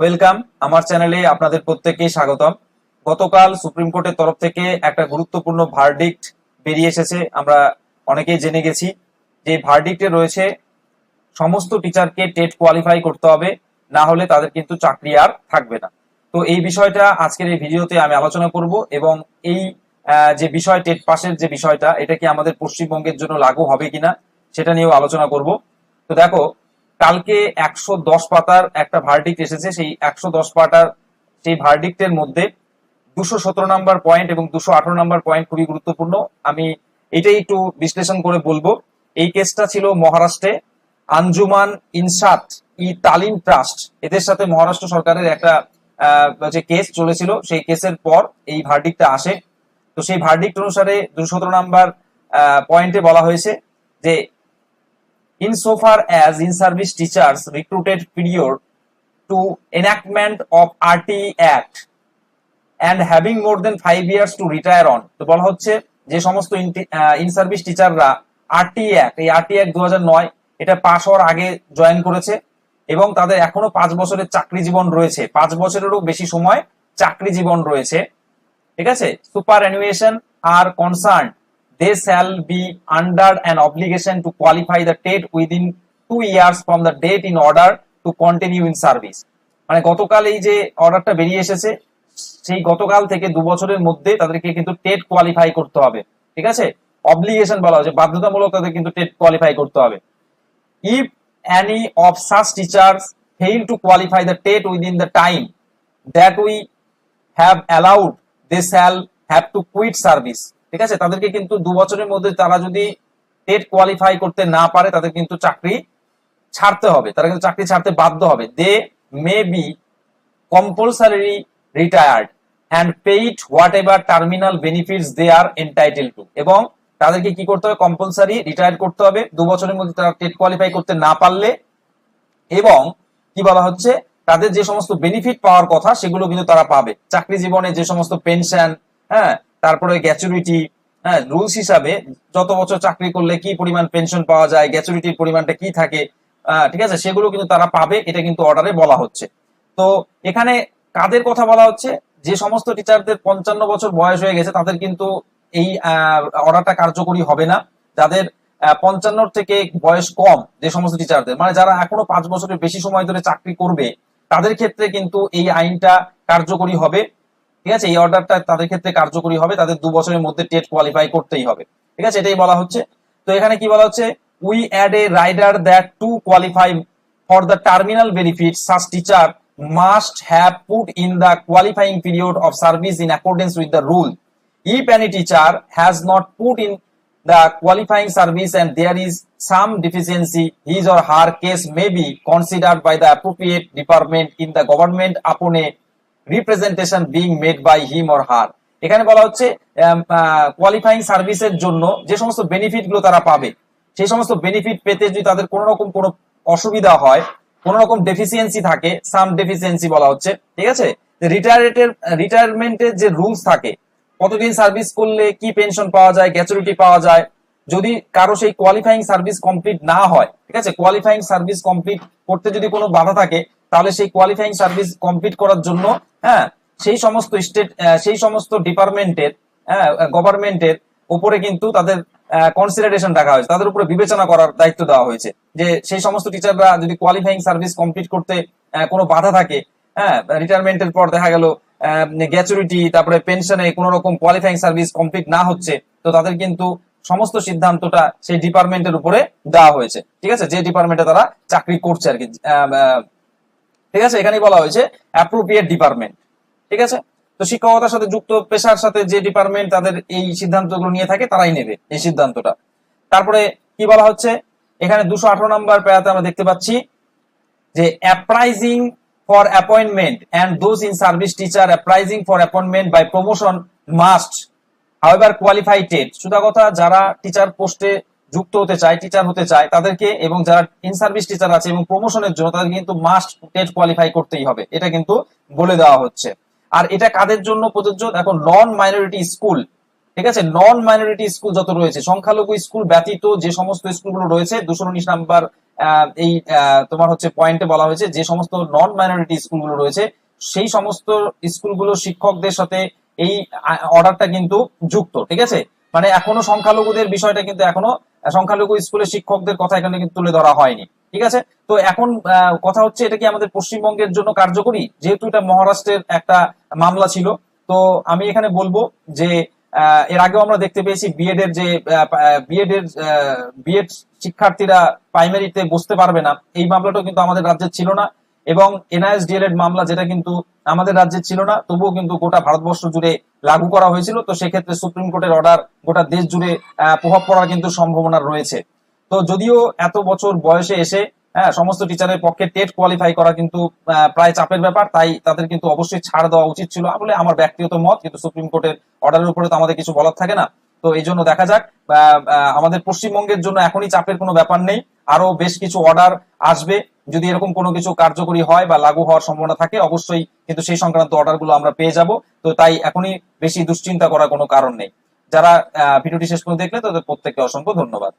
Welcome, আমার চ্যানেলে আপনাদের প্রত্যেককে স্বাগতম। গতকাল সুপ্রিম কোর্টের তরফ থেকে একটা গুরুত্বপূর্ণ ভার্ডিক্ট বেরিয়ে এসেছে, আমরা অনেকেই জেনে গেছি। যে ভার্ডিক্টে রয়েছে, সমস্ত টিচারকে টেট কোয়ালিফাই করতে হবে, না হলে তাদের কিন্তু চাকরি আর থাকবে না। তো এই বিষয়টা আজকের এই ভিডিওতে আমি আলোচনা করব এবং এই যে বিষয়, টেট পাসের যে বিষয়টা, এটা কি আমাদের পশ্চিমবঙ্গের জন্য লাগু হবে কিনা, সেটা নিয়েও আলোচনা করব। তো দেখো কালকে একশো দশ পাতার একটা ভার্ডিক্ট এসেছে। সেই একশো দশ পাতার সেই ভার্ডিক্টের মধ্যে দুশো সতেরো নাম্বার পয়েন্ট এবং দুশো আঠারো নাম্বার পয়েন্ট খুবই গুরুত্বপূর্ণ। আমি এটাই একটু বিশ্লেষণ করে বলব। এই কেসটা ছিল মহারাষ্ট্রে। আঞ্জুমান ইনসাত ই তালিম ট্রাস্ট, এদের সাথে মহারাষ্ট্র সরকারের একটা যে কেস চলেছিল, সেই কেসের পর এই ভার্ডিক্টটা আসে। তো সেই ভার্ডিক্ট অনুসারে দুশো সতেরো নাম্বার পয়েন্টে বলা হয়েছে যে insofar as in-service teachers recruited period to enactment of RT Act and having more than five years to retire on. তো বলা হচ্ছে যে সমস্ত ইন সার্ভিস টিচাররা আরটি অ্যাক্ট এই আরটি অ্যাক্ট দু এটা পাস হওয়ার আগে জয়েন করেছে এবং তাদের এখনও পাঁচ বছরের চাকরি জীবন রয়েছে। পাঁচ বছরেরও বেশি সময় চাকরি জীবন রয়েছে। ঠিক আছে? Superannuation are concern they shall be under an obligation to qualify the TET within two years from the date in order to continue in service মানে গতকাল এই যে অর্ডারটা বেরিয়ে এসেছে, সেই গতকাল থেকে দু বছরের মধ্যে তাদেরকে কিন্তু টেট কোয়ালিফাই করতে হবে, ঠিক আছে? অব্লিগেশন বলা হচ্ছে বাধ্যতামূলক তাদের কিন্তু টেট কোয়ালিফাই করতে হবে। If any of such teachers fail to qualify the TET within the time that we have allowed, they shall have to quit service ঠিক আছে? তাদেরকে কিন্তু দু বছরের মধ্যে তারা যদি টেট কোয়ালিফাই করতে না পারে, তাদের কিন্তু চাকরি ছাড়তে হবে। তারা কিন্তু চাকরি ছাড়তে বাধ্য হবে। They may be compulsory retired and paid whatever terminal benefits they are entitle to এবং তাদেরকে কি করতে হবে? কম্পালসারি রিটায়ার করতে হবে। দু বছরের মধ্যে তারা টেট কোয়ালিফাই করতে না পারলে এবং কি বলা হচ্ছে? তাদের যে সমস্ত বেনিফিট পাওয়ার কথা, সেগুলো কিন্তু তারা পাবে। চাকরি জীবনে যে সমস্ত পেনশন হ্যাঁ তারপরে গ্যাচুরিটি হ্যাঁ রুলস হিসাবে যত বছর চাকরি করলে কি পরিমাণ পেনশন পাওয়া যায়, গ্যাচুরিটির পরিমাণটা কি থাকে ঠিক আছে, সেগুলো কিন্তু তারা পাবে, এটা কিন্তু অর্ডারে বলা হচ্ছে। তো এখানে কাদের কথা বলা হচ্ছে? যে সমস্ত টিচারদের পঞ্চান্ন বছর বয়স হয়ে গেছে, তাদের কিন্তু এই অর্ডারটা কার্যকরী হবে না। যাদের পঞ্চান্ন থেকে বয়স কম, যে সমস্ত টিচারদের মানে যারা এখনও পাঁচ বছরের বেশি সময় ধরে চাকরি করবে, তাদের ক্ষেত্রে কিন্তু এই আইনটা কার্যকরী হবে। ঠিক আছে এই অর্ডারটা তাদের ক্ষেত্রে কার্যকরী হবে তাদের দু বছরের মধ্যে টেট কোয়ালিফাই করতেই হবে ঠিক আছে এটাই বলা হচ্ছে তো এখানে কি বলা হচ্ছে we add a rider that to qualify the terminal benefit, such teacher must have put in the qualifying period of service in accordance with the rule. If any teacher has not put in the qualifying service and there is some deficiency, his or her case may be considered by the appropriate department in the government upon a representation being made by him or her এখানে বলা হচ্ছে qualifying সার্ভিসের জন্য যে সমস্ত বেনিফিটগুলো তারা পাবে, সেই সমস্ত বেনিফিট পেতে যদি তাদের কোনো রকম কোনো অসুবিধা হয়, কোন রকম ডেফিসিয়েন্সি থাকে সাম ডেফিসিয়েন্সি বলা হচ্ছে, ঠিক আছে? রিটায়ারেটের রিটায়ারমেন্টের যে রুলস থাকে, কতদিন সার্ভিস করলে কি পেনশন পাওয়া যায় গ্যাচুরিটি পাওয়া যায়, যদি কারও সেই কোয়ালিফাইং সার্ভিস কমপ্লিট না হয়, ঠিক আছে? কোয়ালিফাইং সার্ভিস কমপ্লিট করতে যদি কোনো বাধা থাকে তাহলে সেই কোয়ালিফাইং সার্ভিস কমপ্লিট করার জন্য হ্যাঁ সেই সমস্ত স্টেট সেই সমস্ত ডিপার্টমেন্টের হ্যাঁ গভর্নমেন্টের উপরে কিন্তু তাদের কনসিডারেশন রাখা হয়েছে। তাদের উপরে বিবেচনা করার দায়িত্ব দেওয়া হয়েছে যে সেই সমস্ত টিচাররা যদি কোয়ালিফাইং সার্ভিস কমপ্লিট করতে কোনো বাধা থাকে হ্যাঁ রিটায়ারমেন্টের পর দেখা গেল গ্যাচুরিটি তারপরে পেনশনে কোনো রকম কোয়ালিফাইং সার্ভিস কমপ্লিট না হচ্ছে, তো তাদের কিন্তু সমস্ত সিদ্ধান্তটা সেই ডিপার্টমেন্টের উপরে দেওয়া হয়েছে। ঠিক আছে? যে ডিপার্টমেন্টে তারা চাকরি করছে আর কি ঠিক আছে? এখানেই বলা হয়েছে অ্যাপ্রোপ্রিয়েট ডিপার্টমেন্ট ঠিক আছে? তো শিক্ষকতার সাথে যুক্ত, পেশার সাথে যে ডিপার্টমেন্ট তাদের এই সিদ্ধান্তগুলো নিয়ে থাকে, তারাই নেবে এই সিদ্ধান্তটা। তারপরে কি বলা হচ্ছে? এখানে দুশো আঠারো নম্বর প্যারাতে আমরা দেখতে পাচ্ছি যে appraising for appointment and those in service teacher appraising for appointment by promotion must however qualify TET সুদা কথা, যারা টিচার পোস্টে যুক্ত হতে চায় টিচার হতে চায়, তাদেরকে এবং যারা ইন সার্ভিস টিচার আছে এবং প্রমোশনের জন্য তাদের কিন্তু মাস্ট টেট কোয়ালিফাই করতেই হবে। এটা কিন্তু বলে দেওয়া হচ্ছে। আর এটা কাদের জন্য প্রযোজ্য? এখন নন মাইনরিটি স্কুল ঠিক আছে? নন মাইনরিটি স্কুল যত রয়েছে, সংখ্যালঘু স্কুল ব্যতীত যে সমস্ত স্কুলগুলো রয়েছে, দুশো উনিশ নাম্বার এই তোমার হচ্ছে পয়েন্টে বলা হয়েছে, যে সমস্ত নন মাইনরিটি স্কুলগুলো রয়েছে, সেই সমস্ত স্কুলগুলো শিক্ষকদের সাথে এই অর্ডারটা কিন্তু যুক্ত, ঠিক আছে? মানে এখনও সংখ্যালঘুদের বিষয়টা কিন্তু এখনও সংখ্যালঘু স্কুলের শিক্ষকদের কথা এখানে কিন্তু তুলে ধরা হয়নি। ঠিক আছে? তো এখন কথা হচ্ছে এটা কি আমাদের পশ্চিমবঙ্গের জন্য কার্যকরী? যেহেতু এটা মহারাষ্ট্রের একটা মামলা ছিল, তো আমি এখানে বলব যে এর আগেও আমরা দেখতে পেয়েছি বিএড এর যে বিএড এর বিএড শিক্ষার্থীরা প্রাইমারিতে বসতে পারবে না। এই মামলাটাও কিন্তু আমাদের রাজ্যে ছিল না। এবং এনআইএস ডিএলএড মামলা যেটা কিন্তু আমাদের রাজ্যে ছিল না, তবুও কিন্তু গোটা ভারতবর্ষ জুড়ে লাগু করা হয়েছিল। তো সেক্ষেত্রে সুপ্রিম কোর্টের অর্ডার গোটা দেশ জুড়ে প্রভাব পড়ার কিন্তু সম্ভাবনা রয়েছে। তো যদিও এত বছর বয়সে এসে হ্যাঁ সমস্ত টিচারের পক্ষে টেট কোয়ালিফাই করা কিন্তু প্রায় চাপের ব্যাপার, তাই তাদের কিন্তু অবশ্যই ছাড় দেওয়া উচিত ছিল। বলে আমার ব্যক্তিগত মত, কিন্তু সুপ্রিম কোর্টের অর্ডারের উপরে তো আমাদের কিছু বলার থাকে না। তো এই জন্য দেখা যাক আমাদের পশ্চিমবঙ্গের জন্য এখনই চাপের কোনো ব্যাপার নেই। আরও বেশ কিছু অর্ডার আসবে। যদি এরকম কোনো কিছু কার্যকরী হয় বা লাগু হওয়ার সম্ভাবনা থাকে, অবশ্যই কিন্তু সেই সংক্রান্ত অর্ডারগুলো আমরা পেয়ে যাব। তো তাই এখনই বেশি দুশ্চিন্তা করার কোনো কারণ নেই। যারা ভিডিওটি শেষ পর্যন্ত দেখলে তাদের প্রত্যেককে অসংখ্য ধন্যবাদ।